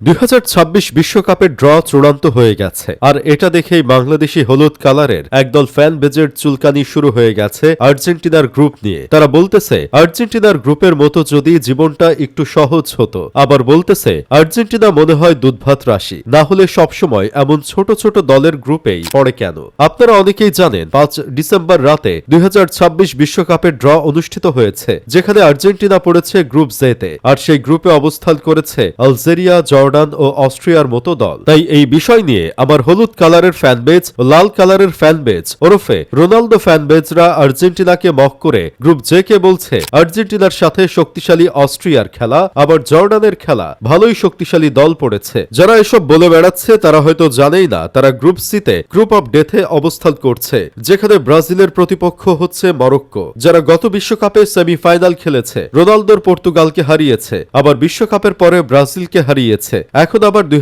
দুই বিশ্বকাপের ড্র চূড়ান্ত হয়ে গেছে। আর এটা দেখেই বাংলাদেশি হলুদ কালারের একদল ফ্যান বেজের চুলকানি শুরু হয়ে গেছে আর্জেন্টিনার গ্রুপ নিয়ে। তারা বলতেছে, আর্জেন্টিনার গ্রুপের মতো যদি জীবনটা একটু সহজ হতো। আবার বলতেছে, আর্জেন্টিনা মনে হয় দুধভাত রাশি। না হলে সবসময় এমন ছোট ছোট দলের গ্রুপেই পড়ে কেন? আপনারা অনেকেই জানেন, পাঁচ ডিসেম্বর রাতে দুই বিশ্বকাপের ড্র অনুষ্ঠিত হয়েছে, যেখানে আর্জেন্টিনা পড়েছে গ্রুপ জেতে। আর সেই গ্রুপে অবস্থান করেছে আলজেরিয়া জর্ডান ও অস্ট্রিয়ার মতো দল। তাই এই বিষয় নিয়ে আমার হলুদ কালারের ফ্যানবেজ লাল কালারের ফ্যানবেজ ওরফে রোনালদো ফ্যানবেজরা আর্জেন্টিনাকে মক করে গ্রুপ জে কে বলছে, আর্জেন্টিনার সাথে শক্তিশালী অস্ট্রিয়ার খেলা, আবার জর্ডানের খেলা। ভালোই শক্তিশালী দল পড়েছে। যারা এসব বলে বেড়াচ্ছে, তারা হয়তো জানেই না, তারা গ্রুপ সিতে গ্রুপ অফ ডেথে অবস্থান করছে। যেখানে ব্রাজিলের প্রতিপক্ষ হচ্ছে মরক্কো, যারা গত বিশ্বকাপে সেমিফাইনাল খেলেছে। রোনালদোর পর্তুগালকে হারিয়েছে, আবার বিশ্বকাপের পরে ব্রাজিলকে হারিয়েছে। এখন আবার দুই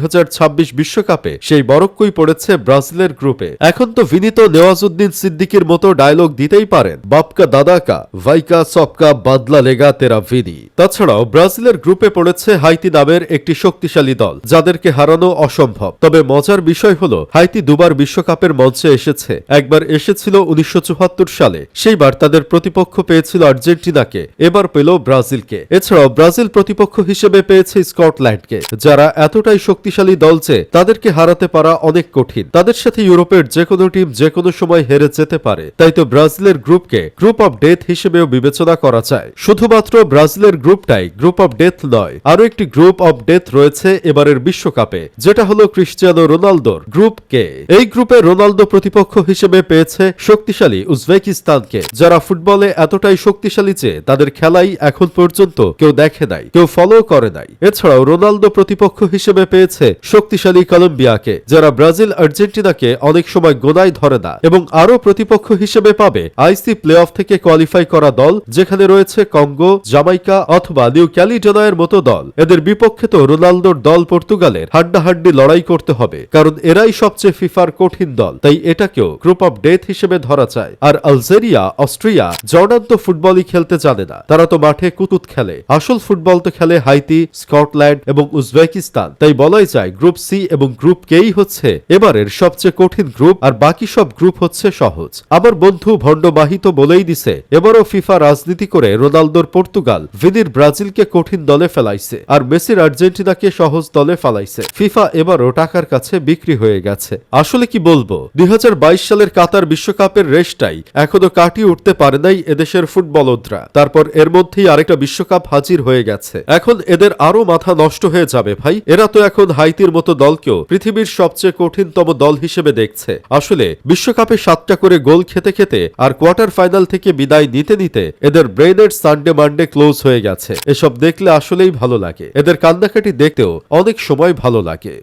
বিশ্বকাপে সেই মরক্কোই পড়েছে ব্রাজিলের গ্রুপে। এখন তো বিনীত নেওয়াজুদ্দিন সিদ্দিকির মতো ডায়লগ দিতেই পারেন। বাপকা দাদাকা, ভাইকা সবকা বাদলা লেগা তেরা ভিনি। তাছাড়াও ব্রাজিলের গ্রুপে পড়েছে হাইতি নামের একটি শক্তিশালী দল, যাদেরকে হারানো অসম্ভব। তবে মজার বিষয় হলো, হাইতি দুবার বিশ্বকাপের মঞ্চে এসেছে। একবার এসেছিল উনিশশো চুয়াত্তর সালে। সেইবার তাদের প্রতিপক্ষ পেয়েছিল আর্জেন্টিনাকে, এবার পেল ব্রাজিলকে। এছাড়াও ব্রাজিল প্রতিপক্ষ হিসেবে পেয়েছে স্কটল্যান্ডকে, যারা এতটাই শক্তিশালী দল যে তাদেরকে হারাতে পারা অনেক কঠিন। তাদের সাথে ইউরোপের যে কোনো টিম যে কোনো সময় হেরে যেতে পারে। তাই তো ব্রাজিলের গ্রুপকে গ্রুপ অফ ডেথ হিসেবেও বিবেচনা করা যায়। শুধুমাত্র ব্রাজিলের গ্রুপটাই গ্রুপ অফ ডেথ নয়, আরও একটি গ্রুপ অফ ডেথ রয়েছে এবারের বিশ্বকাপে, যেটা হলো ক্রিশ্চিয়ানো রোনালদোর গ্রুপ কে। এই গ্রুপে রোনালদো প্রতিপক্ষ হিসেবে পেয়েছে শক্তিশালী উজবেকিস্তানকে, যারা ফুটবলে এতটাই শক্তিশালী যে তাদের খেলাই এখন পর্যন্ত কেউ দেখে নাই, কেউ ফলো করে নাই। এছাড়াও রোনালদো প্রতিপক্ষ হিসেবে পেয়েছে শক্তিশালী কলম্বিয়াকে, যারা ব্রাজিল আর্জেন্টিনাকে অনেক সময় গোনায় ধরে না এবং আরও প্রতিপক্ষ হিসেবে পাবে আইসি প্লে অফ থেকে কোয়ালিফাই করা দল, যেখানে রয়েছে কঙ্গো, জামাইকা অথবা নিউ ক্যালিডোনায়ের মতো দল। এদের বিপক্ষে তো রোনালদোর দল পর্তুগালের হাড্ডাহাড্ডি লড়াই করতে হবে, কারণ এরাই সবচেয়ে ফিফার কঠিন দল। তাই এটাকেও গ্রুপ অফ ডেথ হিসেবে ধরা চায়। আর আলজেরিয়া, অস্ট্রিয়া, জর্ডান তো ফুটবলই খেলতে জানে না। তারা তো মাঠে কুতুত খেলে। আসল ফুটবল তো খেলে হাইতি, স্কটল্যান্ড এবং উজবেকিস্তান। তাই বলাই যায় গ্রুপ সি এবং গ্রুপ কেই হচ্ছে এবারের সবচেয়ে কঠিন গ্রুপ আর বাকি সব গ্রুপ হচ্ছে সহজ। আমার বন্ধু ভণ্ড মাহি তো বলেই দিছে, এবারও ফিফা রাজনীতি করে রোনালদোর পর্তুগাল, ভিনির ব্রাজিলকে কঠিন দলে ফেলাইছে আর মেসির আর্জেন্টিনাকে সহজ দলে ফেলাইছে। ফিফা এবারও টাকার কাছে বিক্রি হয়ে গেছে। আসলে কি বলব? দুই হাজার বাইশ সালের কাতার বিশ্বকাপের রেসটাই এখনও কাটিয়ে উঠতে পারে নাই এদেশের ফুটবলদরা। তারপর এর মধ্যেই আরেকটা বিশ্বকাপ হাজির হয়ে গেছে। এখন এদের আরও মাথা নষ্ট হয়ে যাবে ভাই। এরা তো এখন হাইতির মতো দলকেও পৃথিবীর সবচেয়ে কঠিনতম দল হিসেবে দেখছে। আসলে, বিশ্বকাপে সাতটা করে গোল খেতে খেতে আর কোয়ার্টার ফাইনাল থেকে বিদায় নিতে নিতে এদের ব্রেনের সানডে মানডে ক্লোজ হয়ে গেছে। এসব দেখলে আসলেই ভালো লাগে। এদের কান্দাকাটি দেখতেও অনেক সময় ভালো লাগে।